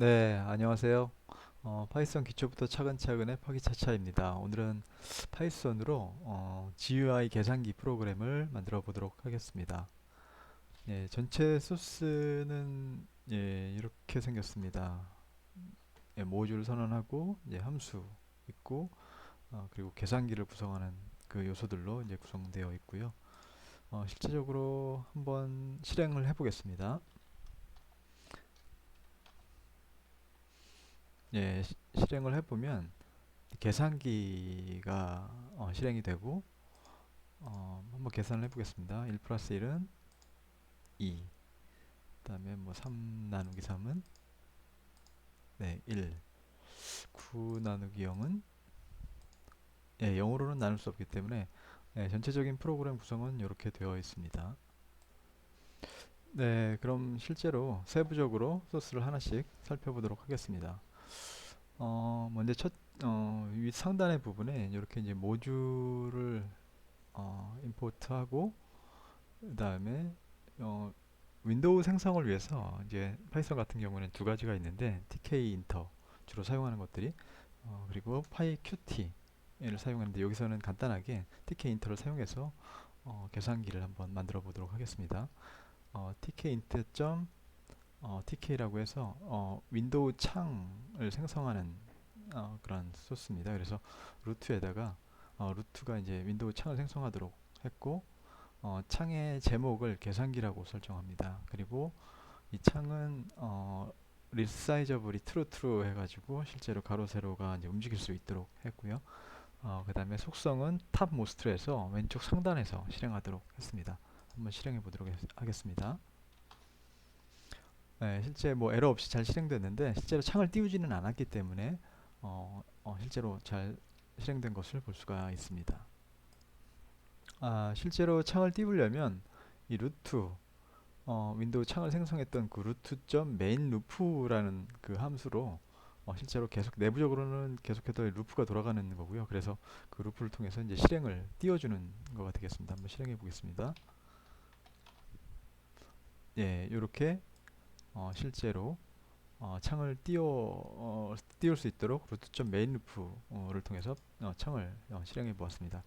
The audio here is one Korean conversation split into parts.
네, 안녕하세요. 어, 파이썬 기초부터 차근차근의 파기차차입니다. 오늘은 파이썬으로 어, GUI 계산기 프로그램을 만들어 보도록 하겠습니다. 예, 전체 소스는 예, 이렇게 생겼습니다. 예, 모듈 선언하고 이제 함수 있고 어, 그리고 계산기를 구성하는 그 요소들로 이제 구성되어 있고요. 어, 실제적으로 한번 실행을 해보겠습니다. 예, 시- 실행을 해보면 계산기가 어, 실행이 되고 어, 한번 계산을 해보겠습니다. 1 플러스 1은 2 그 다음에 뭐 3 나누기 3은 네, 1 9 나누기 0은 예, 0으로는 나눌 수 없기 때문에 예, 전체적인 프로그램 구성은 이렇게 되어 있습니다. 네, 그럼 실제로 세부적으로 소스를 하나씩 살펴보도록 하겠습니다. 어, 먼저 첫, 어, 위 상단의 부분에 이렇게 이제 모듈을 어, 임포트하고 그 다음에 어, 윈도우 생성을 위해서 이제 파이썬 같은 경우는 두 가지가 있는데 tk 인터 주로 사용하는 것들이 어, 그리고 pyqt를 사용하는데 여기서는 간단하게 tk 인터를 사용해서 어, 계산기를 한번 만들어 보도록 하겠습니다. 어, tk 인트 어, TK라고 해서 어, 윈도우 창을 생성하는 어, 그런 소스입니다. 그래서 루트에다가 어, 루트가 이제 윈도우 창을 생성하도록 했고 어, 창의 제목을 계산기라고 설정합니다. 그리고 이 창은 어, 리사이저블이 트루 트루 해가지고 실제로 가로 세로가 이제 움직일 수 있도록 했고요. 어, 그 다음에 속성은 탑 모스트에서 왼쪽 상단에서 실행하도록 했습니다. 한번 실행해 보도록 하겠습니다. 네, 실제 뭐 에러 없이 잘 실행됐는데 실제로 창을 띄우지는 않았기 때문에 어, 어, 실제로 잘 실행된 것을 볼 수가 있습니다. 아, 실제로 창을 띄우려면 이 루트 어, 윈도우 창을 생성했던 그 루트.main 루프라는 그 함수로 어, 실제로 계속 내부적으로는 계속해서 루프가 돌아가는 거고요. 그래서 그 루프를 통해서 이제 실행을 띄워주는 거가 되겠습니다. 한번 실행해 보겠습니다. 예, 이렇게 어, 실제로 어, 창을 띄워 어, 띄울 수 있도록 루트.main 루프를 통해서 어, 창을 어, 실행해 보았습니다.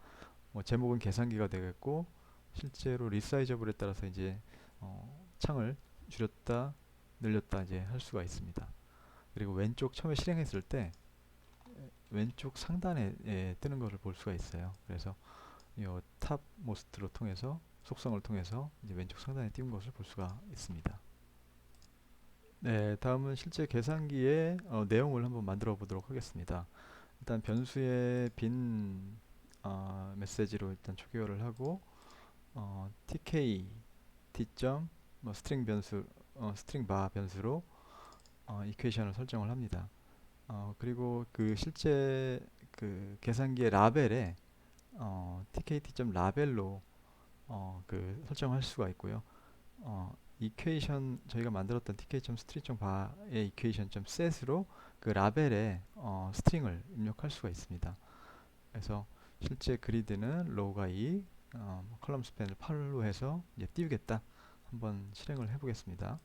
뭐 제목은 계산기가 되겠고 실제로 리사이저블에 따라서 이제 어, 창을 줄였다 늘렸다 이제 할 수가 있습니다. 그리고 왼쪽 처음에 실행했을 때 왼쪽 상단에 예, 뜨는 것을 볼 수가 있어요. 그래서 이탑 모스트로 통해서 속성을 통해서 이제 왼쪽 상단에 띄운 것을 볼 수가 있습니다. 네, 다음은 실제 계산기의 어, 내용을 한번 만들어 보도록 하겠습니다. 일단 변수의 빈 어, 메시지로 일단 초기화를 하고 어, tk t 뭐 스트링 변수 어, 스트링 바 변수로 어, 이퀘이션을 설정을 합니다. 어, 그리고 그 실제 그 계산기의 라벨에 어, tkt 라벨로 어, 그 설정할 수가 있고요. 어, 이퀘이션 저희가 만들었던 tk.string.bar의 equation.set으로 그 라벨에 어, 스트링을 입력할 수가 있습니다. 그래서 실제 그리드는 로우가 2, 어, 컬럼 스팬을 8로 해서 이제 띄우겠다. 한번 실행을 해보겠습니다.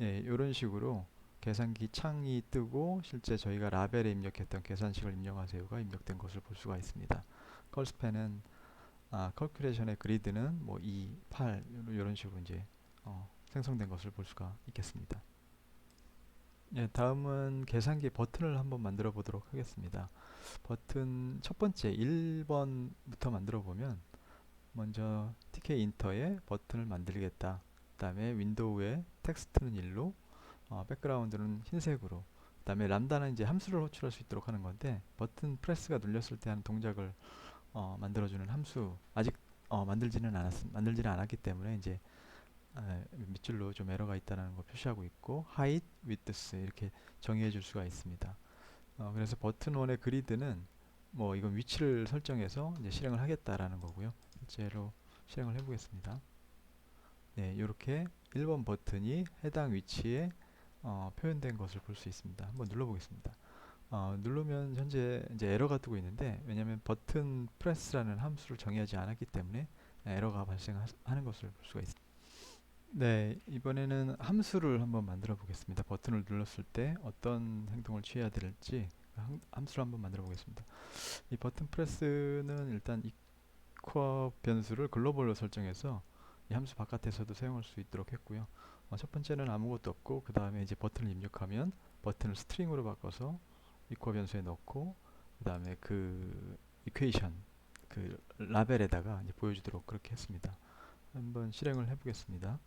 예, 이런 식으로 계산기 창이 뜨고 실제 저희가 라벨에 입력했던 계산식을 입력하세요가 입력된 것을 볼 수가 있습니다. 컬스팬은 아, 컬큘레이션의 그리드는 뭐 2, 8 이런 식으로 이제 어, 생성된 것을 볼 수가 있겠습니다. 예, 다음은 계산기 버튼을 한번 만들어 보도록 하겠습니다. 버튼 첫 번째 1번부터 만들어 보면 먼저 tk 인터에 버튼을 만들겠다. 그 다음에 윈도우에 텍스트는 1로 어, 백그라운드는 흰색으로 그 다음에 람다는 이제 함수를 호출할 수 있도록 하는 건데 버튼 프레스가 눌렸을 때 하는 동작을 어, 만들어주는 함수 아직 어, 만들지는 않았 만들지는 않았기 때문에 이제 에, 밑줄로 좀 에러가 있다는 거 표시하고 있고 height, width 이렇게 정의해 줄 수가 있습니다. 어, 그래서 버튼 1의 그리드는 뭐 이건 위치를 설정해서 이제 실행을 하겠다라는 거고요. 실제로 실행을 해보겠습니다. 네, 이렇게 1번 버튼이 해당 위치에 어, 표현된 것을 볼 수 있습니다. 한번 눌러보겠습니다. 어, 누르면 현재 이제 에러가 뜨고 있는데 왜냐하면 버튼 프레스라는 함수를 정의하지 않았기 때문에 에러가 발생하는 것을 볼 수가 있습니다. 네, 이번에는 함수를 한번 만들어 보겠습니다. 버튼을 눌렀을 때 어떤 행동을 취해야 될지 함- 함수를 한번 만들어 보겠습니다. 이 버튼 프레스는 일단 equal 변수를 글로벌로 설정해서 이 함수 바깥에서도 사용할 수 있도록 했고요. 어, 첫 번째는 아무것도 없고 그 다음에 이제 버튼을 입력하면 버튼을 스트링으로 바꿔서 equal 변수에 넣고 그 다음에 그 이퀘이션 그 라벨에다가 이제 보여주도록 그렇게 했습니다. 한번 실행을 해보겠습니다.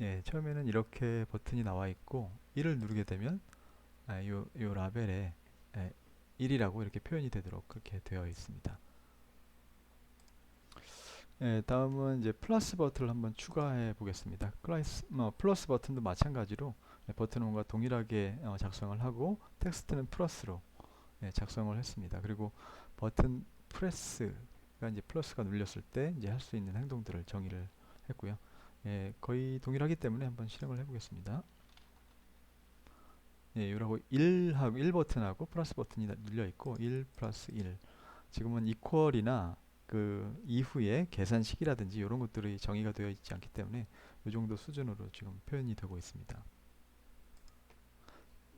예, 처음에는 이렇게 버튼이 나와 있고 1을 누르게 되면 아, 요, 요 라벨에 예, 1이라고 이렇게 표현이 되도록 그렇게 되어 있습니다. 예, 다음은 이제 플러스 버튼을 한번 추가해 보겠습니다. 클라이스, 뭐, 플러스 버튼도 마찬가지로 예, 버튼과 동일하게 어, 작성을 하고 텍스트는 플러스로 예, 작성을 했습니다. 그리고 버튼 프레스가 이제 플러스가 눌렸을 때 이제 할 수 있는 행동들을 정의를 했고요. 예, 거의 동일하기 때문에 한번 실행을 해보겠습니다. 예, 요라고 1하고 1 버튼하고 플러스 버튼이 눌려 있고 1 플러스 1. 지금은 이퀄이나 그 이후에 계산식이라든지 이런 것들이 정의가 되어 있지 않기 때문에 이 정도 수준으로 지금 표현이 되고 있습니다.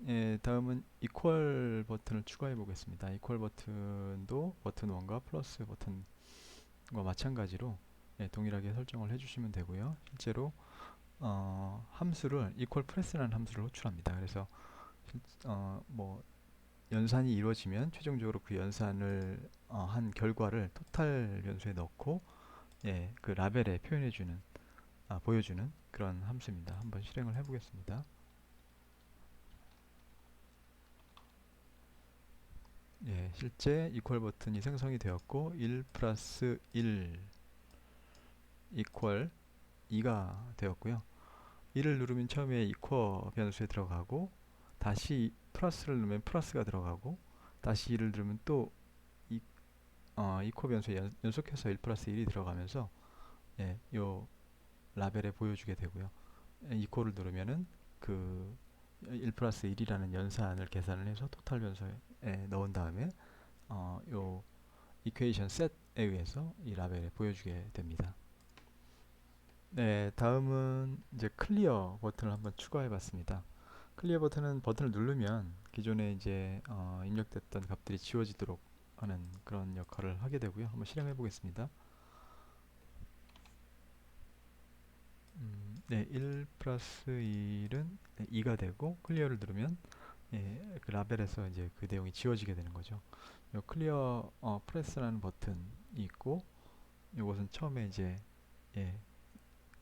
예, 다음은 이퀄 버튼을 추가해 보겠습니다. 이퀄 버튼도 버튼 1과 플러스 버튼과 마찬가지로 예, 동일하게 설정을 해주시면 되고요. 실제로 어, 함수를 equal press라는 함수를 호출합니다. 그래서 어, 뭐 연산이 이루어지면 최종적으로 그 연산을 어, 한 결과를 토탈 변수에 넣고 예, 그 라벨에 표현해주는 아, 보여주는 그런 함수입니다. 한번 실행을 해보겠습니다. 예, 실제 equal 버튼이 생성이 되었고 1 플러스 1 equal 2가 되었고요. 1을 누르면 처음에 equal 변수에 들어가고 다시 플러스를 누르면 플러스가 들어가고 다시 2를 누르면 또 이, 어, equal 변수에 연, 연속해서 1 플러스 1이 들어가면서 예, 요 라벨에 보여주게 되고요. 예, equal을 누르면은 그 1 플러스 1이라는 연산을 계산을 해서 토탈 변수에 넣은 다음에 어, 요 이퀘이션 셋에 의해서 이 라벨에 보여주게 됩니다. 네, 다음은 이제 클리어 버튼을 한번 추가해 봤습니다. 클리어 버튼은 버튼을 누르면 기존에 이제 어, 입력됐던 값들이 지워지도록 하는 그런 역할을 하게 되고요. 한번 실행해 보겠습니다. 음, 네, 1 플러스 1은 2가 되고 클리어를 누르면 예, 그 라벨에서 이제 그 내용이 지워지게 되는 거죠. 요 클리어 어, 프레스라는 버튼이 있고 이것은 처음에 이제 예,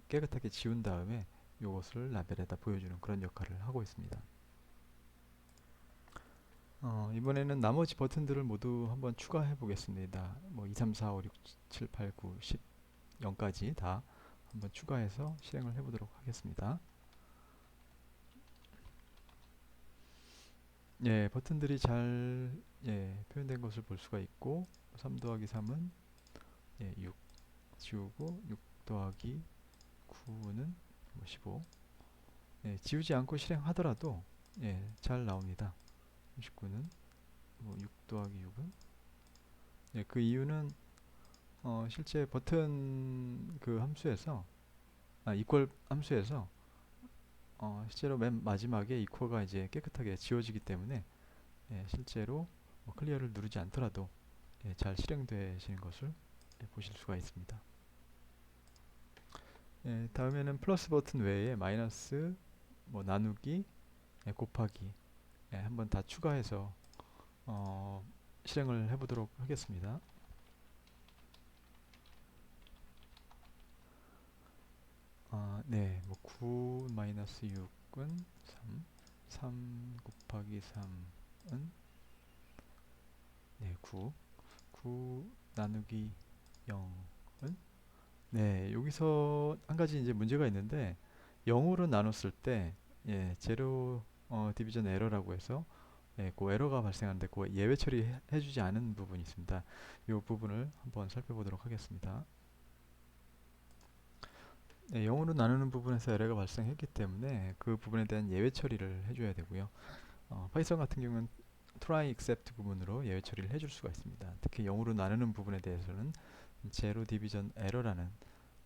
깨끗하게 지운 다음에 이것을 라벨에다 보여주는 그런 역할을 하고 있습니다. 어, 이번에는 나머지 버튼들을 모두 한번 추가해 보겠습니다. 뭐 2, 3, 4, 5, 6, 7, 8, 9, 10, 0까지 다 한번 추가해서 실행을 해보도록 하겠습니다. 예, 버튼들이 잘 예, 표현된 것을 볼 수가 있고 3 더하기 3은 예, 6 지우고 6 더하기 9는 15 예, 지우지 않고 실행하더라도 예, 잘 나옵니다. 39는 뭐 6 더하기 6은 예, 그 이유는 어, 실제 버튼 그 함수에서 아, 이퀄 함수에서 어, 실제로 맨 마지막에 이퀄가 이제 깨끗하게 지워지기 때문에 예, 실제로 뭐 클리어를 누르지 않더라도 예, 잘 실행되시는 것을 예, 보실 수가 있습니다. 예, 다음에는 플러스 버튼 외에 마이너스, 뭐 나누기, 예, 곱하기 예, 한번 다 추가해서 어, 실행을 해보도록 하겠습니다. 아, 네, 뭐 9 마이너스 6은 3, 3 곱하기 3은 네, 9, 9 나누기 0은 네, 여기서 한 가지 이제 문제가 있는데 0으로 나눴을 때 예, 제로 어, 디비전 에러라고 해서 예, 그 에러가 발생하는데 그 예외 처리해 주지 않은 부분이 있습니다. 이 부분을 한번 살펴보도록 하겠습니다. 네, 0으로 나누는 부분에서 에러가 발생했기 때문에 그 부분에 대한 예외 처리를 해줘야 되고요. 어, 파이썬 같은 경우는 try except 부분으로 예외 처리를 해줄 수가 있습니다. 특히 0으로 나누는 부분에 대해서는 제로 디비전 에러라는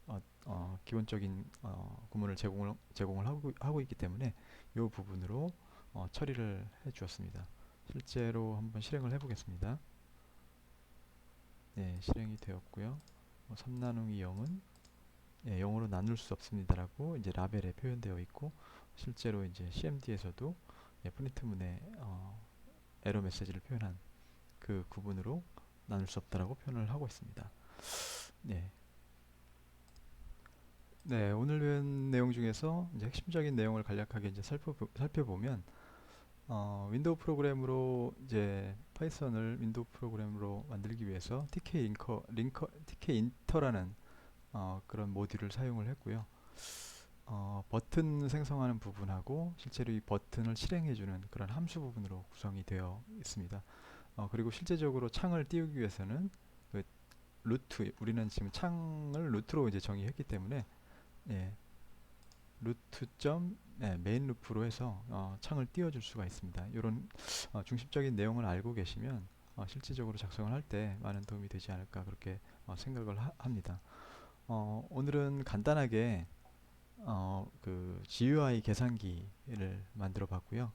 어, 어, 기본적인 어, 구문을 제공을 제공을 하고 하고 있기 때문에 이 부분으로 어, 처리를 해 주었습니다. 실제로 한번 실행을 해 보겠습니다. 네, 실행이 되었고요. 어, 3 나누기 0은 예, 0으로 나눌 수 없습니다라고 이제 라벨에 표현되어 있고 실제로 이제 CMD에서도 예, 프린트문에 어, 에러 메시지를 표현한 그 구분으로 나눌 수 없다라고 표현을 하고 있습니다. 네. 네, 오늘 배운 내용 중에서 이제 핵심적인 내용을 간략하게 이제 살펴보, 살펴보면 어, 윈도우 프로그램으로 이제 파이썬을 윈도우 프로그램으로 만들기 위해서 TK 링커, 링커, TK 인터라는 어, 그런 모듈을 사용을 했고요. 어, 버튼 생성하는 부분하고 실제로 이 버튼을 실행해주는 그런 함수 부분으로 구성이 되어 있습니다. 어, 그리고 실제적으로 창을 띄우기 위해서는 그 루트 우리는 지금 창을 루트로 이제 정의했기 때문에 예, 루트 점 예, 메인 루프로 해서 어, 창을 띄워줄 수가 있습니다. 이런 어, 중심적인 내용을 알고 계시면 어, 실질적으로 작성을 할 때 많은 도움이 되지 않을까 그렇게 어, 생각을 하, 합니다. 어, 오늘은 간단하게 어, 그 GUI 계산기를 만들어 봤고요.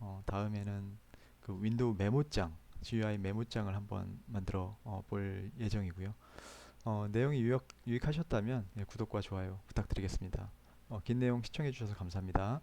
어, 다음에는 그 윈도우 메모장, GUI 메모장을 한번 만들어 어, 볼 예정이고요. 어, 내용이 유익, 유익하셨다면 예, 구독과 좋아요 부탁드리겠습니다. 어, 긴 내용 시청해 주셔서 감사합니다.